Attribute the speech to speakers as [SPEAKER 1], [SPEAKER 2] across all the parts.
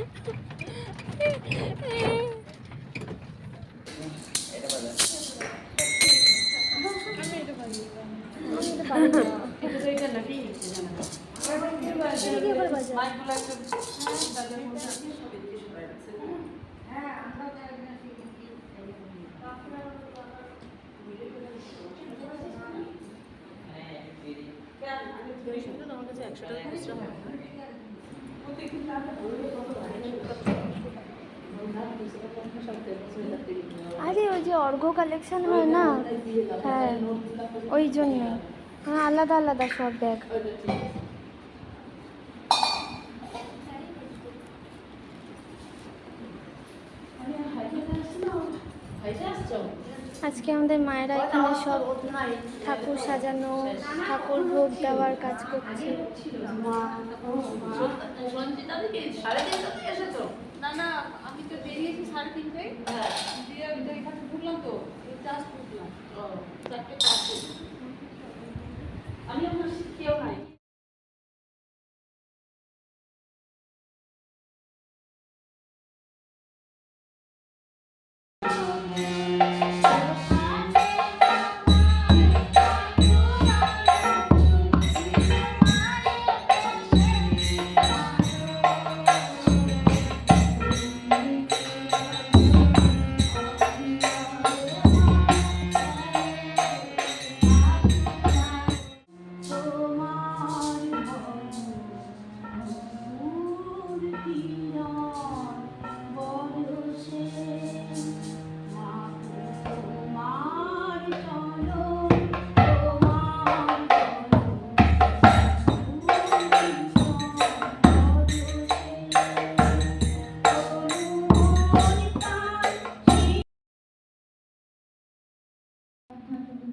[SPEAKER 1] হ্যাঁ, হ্যাঁ, একশো টাকা খুচরা হয় না। আরে, ওই যে অর্ঘ কালেকশন হয় না? হ্যাঁ ওই জন্য। হ্যাঁ আলাদা আলাদা সব ব্যাগ আজকে আমাদের মায়েরা এখানে সব ঠাকুর সাজানো, ঠাকুর ভোগ দেওয়ার কাজ করছে।
[SPEAKER 2] না না আমি তো বেরিয়েছি সাড়ে তিনটে দিয়ে ওই তো এখানে ঘুরলাম তো।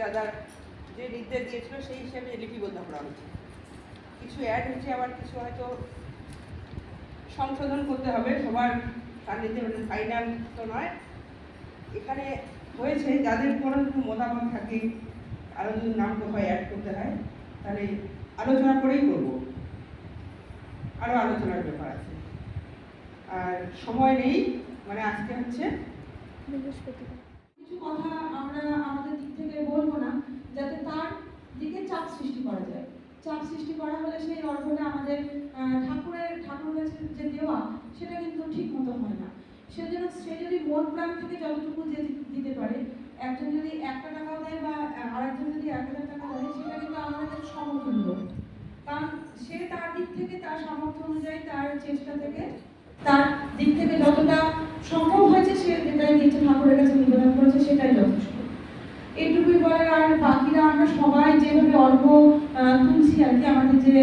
[SPEAKER 3] দাদার যে নির্দেশ দিয়েছিল সেই হিসাবে লিপিবদ্ধ করা হয়েছে কিছু অ্যাড হয়েছে আবার কিছু হয়তো সংশোধন করতে হবে সবার সান্নিধ্যে মানে ফাইনাল তো নয়। এখানে হয়েছে যাদের কোনো যদি মতামত থাকে আরও যদি নাম কোথাও অ্যাড করতে হয় তাহলে আলোচনা করেই করব। আরও আলোচনার ব্যাপার আছে। আর সময় নেই মানে আজকে হচ্ছে
[SPEAKER 4] কিছু কথা আমরা বলব না, যাতে তার দিকে চাপ সৃষ্টি করা যায়। চাপ সৃষ্টি করা হলে সেই অর্থটা আমাদের ঠাকুরের ঠাকুরের কাছে যে দেওয়া, সেটা কিন্তু ঠিক মতো হয় না। সেজন্য সে যদি মন প্রাণ থেকে যতটুকু দিতে পারে, একজন যদি একটা টাকাও দেয় বা আরেকজন যদি এক হাজার টাকা দেয়, সেটা কিন্তু আমাদের কাছে সমতুল্য। কারণ সে তার দিক থেকে, তার সামর্থ্য অনুযায়ী, তার চেষ্টা থেকে, তার দিক থেকে যতটা সম্ভব হয়েছে, সে যেটাই দিয়েছে ঠাকুরের কাছে নিবেদন করেছে, সেটাই যথেষ্ট। এইটুকুই বলার আর বাকিরা আমরা সবাই যেভাবে অল্প তুলছি আর কি আমাদের যে